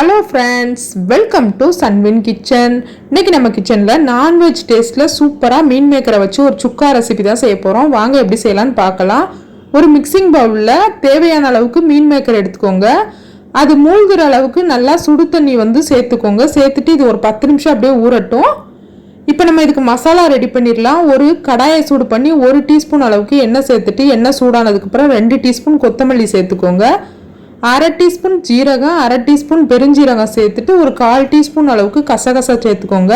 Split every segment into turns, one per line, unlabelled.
Hello friends welcome to Sunwin kitchen இன்றைக்கி நம்ம கிச்சனில் நான்வெஜ் டேஸ்ட்டில் சூப்பராக மீன் மேக்கரை வச்சு ஒரு சுக்கா ரெசிபி தான் செய்ய போகிறோம் வாங்க எப்படி செய்யலாம்னு பார்க்கலாம். ஒரு மிக்சிங் பவுலில் தேவையான அளவுக்கு மீன் மேக்கர் எடுத்துக்கோங்க. அது மூழ்கிற அளவுக்கு நல்லா சுடு தண்ணி வந்து சேர்த்துக்கோங்க. சேர்த்துட்டு இது ஒரு பத்து நிமிஷம் அப்படியே ஊறட்டும். இப்போ நம்ம இதுக்கு மசாலா ரெடி பண்ணிடலாம். ஒரு கடாயை சூடு பண்ணி ஒரு டீஸ்பூன் அளவுக்கு எண்ணெய் சேர்த்துட்டு எண்ணெய் சூடானதுக்கப்புறம் ரெண்டு டீஸ்பூன் கொத்தமல்லி சேர்த்துக்கோங்க. அரை டீஸ்பூன் ஜீரகம் அரை டீஸ்பூன் பெருஞ்சீரகம் சேர்த்துட்டு ஒரு கால் டீஸ்பூன் அளவுக்கு கசகசா சேர்த்துக்கோங்க.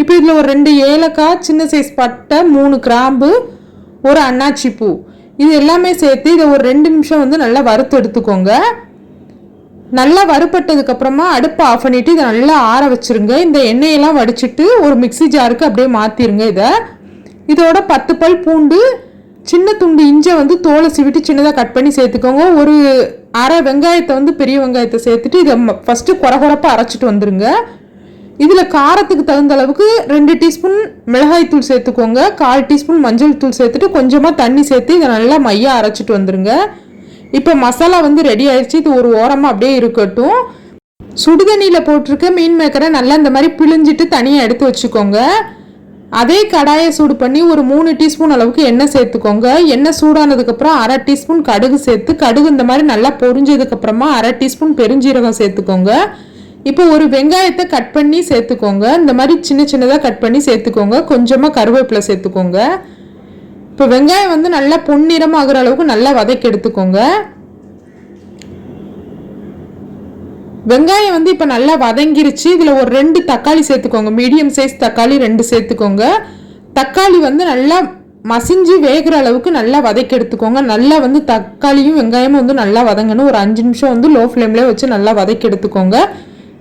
இப்போ இதில் ஒரு ரெண்டு ஏலக்காய் சின்ன சைஸ் பட்டை மூணு கிராம்பு ஒரு அன்னாச்சி பூ. இது எல்லாமே சேர்த்து இதை ஒரு ரெண்டு நிமிஷம் வந்து நல்லா வறுத்து எடுத்துக்கோங்க. நல்லா வறுப்பட்டதுக்கப்புறமா அடுப்பை ஆஃப் பண்ணிட்டு இதை நல்லா ஆற வச்சிருங்க. இந்த எண்ணெயெல்லாம் வடிச்சிட்டு ஒரு மிக்ஸி ஜாருக்கு அப்படியே மாற்றிருங்க இதை. இதோட பத்து பல் பூண்டு சின்ன துண்டு இஞ்சை வந்து தோலை சீவிட்டு சின்னதாக கட் பண்ணி சேர்த்துக்கோங்க. ஒரு அரை வெங்காயத்தை வந்து பெரிய வெங்காயத்தை சேர்த்துட்டு இதை ஃபஸ்ட்டு குறை குறைப்பாக அரைச்சிட்டு வந்துடுங்க இதில் காரத்துக்கு தகுந்த அளவுக்கு ரெண்டு டீஸ்பூன் மிளகாய் தூள் சேர்த்துக்கோங்க. கால் டீஸ்பூன் மஞ்சள் தூள் சேர்த்துட்டு கொஞ்சமாக தண்ணி சேர்த்து இதை நல்லா மையாக அரைச்சிட்டு வந்துடுங்க இப்போ மசாலா வந்து ரெடி ஆயிடுச்சு இது ஒரு ஓரமாக அப்படியே இருக்கட்டும். சுடுதண்ணியில் போட்டிருக்க மீன் மேக்கரை நல்லா இந்த மாதிரி பிழிஞ்சிட்டு தனியாக எடுத்து வச்சுக்கோங்க. அதே கடாயை சூடு பண்ணி ஒரு மூணு டீஸ்பூன் அளவுக்கு எண்ணெய் சேர்த்துக்கோங்க. எண்ணெய் சூடானதுக்கப்புறம் அரை டீஸ்பூன் கடுகு சேர்த்து கடுகு இந்த மாதிரி நல்லா பொரிஞ்சதுக்கப்புறமா அரை டீஸ்பூன் பெருஞ்சீரகம் சேர்த்துக்கோங்க. இப்போ ஒரு வெங்காயத்தை கட் பண்ணி சேர்த்துக்கோங்க. இந்த மாதிரி சின்ன சின்னதாக கட் பண்ணி சேர்த்துக்கோங்க. கொஞ்சமாக கருவேப்பிலை சேர்த்துக்கோங்க. இப்போ வெங்காயம் வந்து நல்லா பொன்னிறமாகிற அளவுக்கு நல்லா வதக்கி எடுத்துக்கோங்க. வெங்காயம் வந்து இப்போ நல்லா வதங்கிருச்சு. இதில் ஒரு ரெண்டு தக்காளி சேர்த்துக்கோங்க. மீடியம் சைஸ் தக்காளி ரெண்டு சேர்த்துக்கோங்க. தக்காளி வந்து நல்லா மசிஞ்சு வேகிற அளவுக்கு நல்லா வதக்கி எடுத்துக்கோங்க. நல்லா வந்து தக்காளியும் வெங்காயமும் வந்து நல்லா வதங்கணும். ஒரு அஞ்சு நிமிஷம் வந்து லோ ஃப்ளேம்லேயே வச்சு நல்லா வதக்கி எடுத்துக்கோங்க.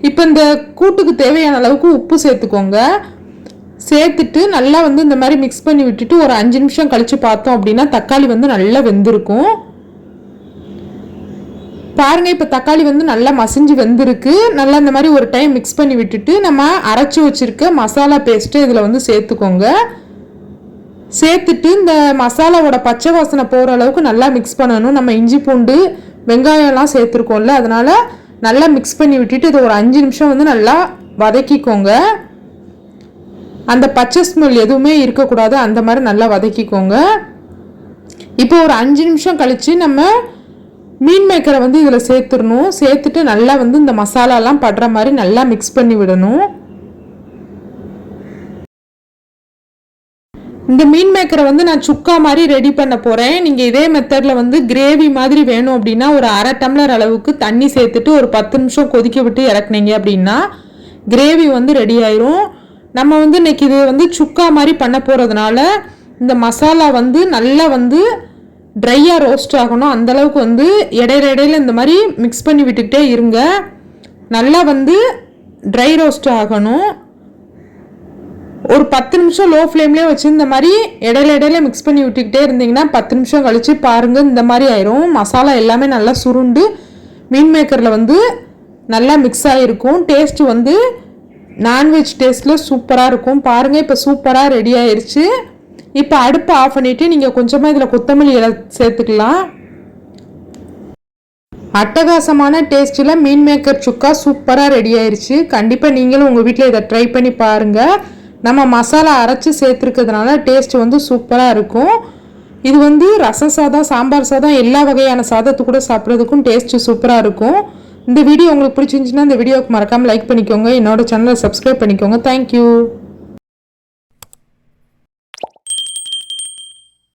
இப்போ இந்த கூட்டுக்கு தேவையான அளவுக்கு உப்பு சேர்த்துக்கோங்க. சேர்த்துட்டு நல்லா வந்து இந்த மாதிரி மிக்ஸ் பண்ணி விட்டுட்டு ஒரு அஞ்சு நிமிஷம் கழித்து பார்த்தோம் அப்படின்னா தக்காளி வந்து நல்லா வெந்திருக்கும். பாருங்க இப்போ தக்காளி வந்து நல்லா மசிஞ்சு வெந்திருக்கு. நல்லா இந்த மாதிரி ஒரு டைம் மிக்ஸ் பண்ணி விட்டுட்டு நம்ம அரைச்சி வச்சிருக்க மசாலா பேஸ்ட்டு இதில் வந்து சேர்த்துக்கோங்க. சேர்த்துட்டு இந்த மசாலாவோட பச்சை வாசனை போகிற அளவுக்கு நல்லா மிக்ஸ் பண்ணணும். நம்ம இஞ்சி பூண்டு வெங்காயம்லாம் சேர்த்துருக்கோம்ல அதனால் நல்லா மிக்ஸ் பண்ணி விட்டுட்டு இதை ஒரு அஞ்சு நிமிஷம் வந்து நல்லா வதக்கிக்கோங்க. அந்த பச்சை ஸ்மெல் எதுவுமே இருக்கக்கூடாது. அந்த மாதிரி நல்லா வதக்கிக்கோங்க. இப்போ ஒரு அஞ்சு நிமிஷம் கழித்து நம்ம மீன் மேக்கரை வந்து இதில் சேர்த்துடணும். சேர்த்துட்டு நல்லா வந்து இந்த மசாலாலாம் படுற மாதிரி நல்லா மிக்ஸ் பண்ணி விடணும். இந்த மீன் மேக்கரை வந்து நான் சுக்கா மாதிரி ரெடி பண்ண போகிறேன் நீங்கள் இதே மெத்தடில் வந்து கிரேவி மாதிரி வேணும் அப்படின்னா ஒரு அரை டம்ளர் அளவுக்கு தண்ணி சேர்த்துட்டு ஒரு பத்து நிமிஷம் கொதிக்க விட்டு இறக்குனீங்க அப்படின்னா கிரேவி வந்து ரெடி ஆயிரும். நம்ம வந்து இன்னைக்கு இது வந்து சுக்கா மாதிரி பண்ண போகிறதுனால இந்த மசாலா வந்து நல்லா வந்து ட்ரையாக ரோஸ்ட் ஆகணும். அந்தளவுக்கு வந்து இடையில இடையில இந்த மாதிரி மிக்ஸ் பண்ணி விட்டுக்கிட்டே இருங்க. நல்லா வந்து ட்ரை ரோஸ்ட் ஆகணும். ஒரு பத்து நிமிஷம் லோ ஃப்ளேம்லேயே வச்சு இந்த மாதிரி இடையில இடையில மிக்ஸ் பண்ணி விட்டுக்கிட்டே இருந்தீங்கன்னா பத்து நிமிஷம் கழித்து பாருங்கள் இந்த மாதிரி ஆயிரும். மசாலா எல்லாமே நல்லா சுருண்டு மீன் மேக்கரில் வந்து நல்லா மிக்ஸ் ஆகிருக்கும் டேஸ்ட்டு வந்து நான்வெஜ் டேஸ்ட்டில் சூப்பராக இருக்கும். பாருங்கள் இப்போ சூப்பராக ரெடி ஆயிடுச்சு இப்போ அடுப்பை ஆஃப் பண்ணிவிட்டு நீங்கள் கொஞ்சமாக இதில் கொத்தமல்லி இலை சேர்த்துக்கலாம். அட்டகாசமான டேஸ்ட்டில் மீன் மேக்கர் சுக்கா சூப்பராக ரெடி ஆயிடுச்சு கண்டிப்பாக நீங்களும் உங்கள் வீட்டில் இதை ட்ரை பண்ணி பாருங்கள் நம்ம மசாலா அரைச்சி சேர்த்துருக்கிறதுனால டேஸ்ட் வந்து சூப்பராக இருக்கும். இது வந்து ரசம் சாதம் சாம்பார் சாதம் எல்லா வகையான சாதத்து கூட சாப்பிட்றதுக்கும் டேஸ்ட்டு சூப்பராக இருக்கும். இந்த வீடியோ உங்களுக்கு பிடிச்சிருந்துச்சின்னா இந்த வீடியோவுக்கு மறக்காமல் லைக் பண்ணிக்கோங்க. என்னோட சேனலை சப்ஸ்கிரைப் பண்ணிக்கோங்க. தேங்க்யூ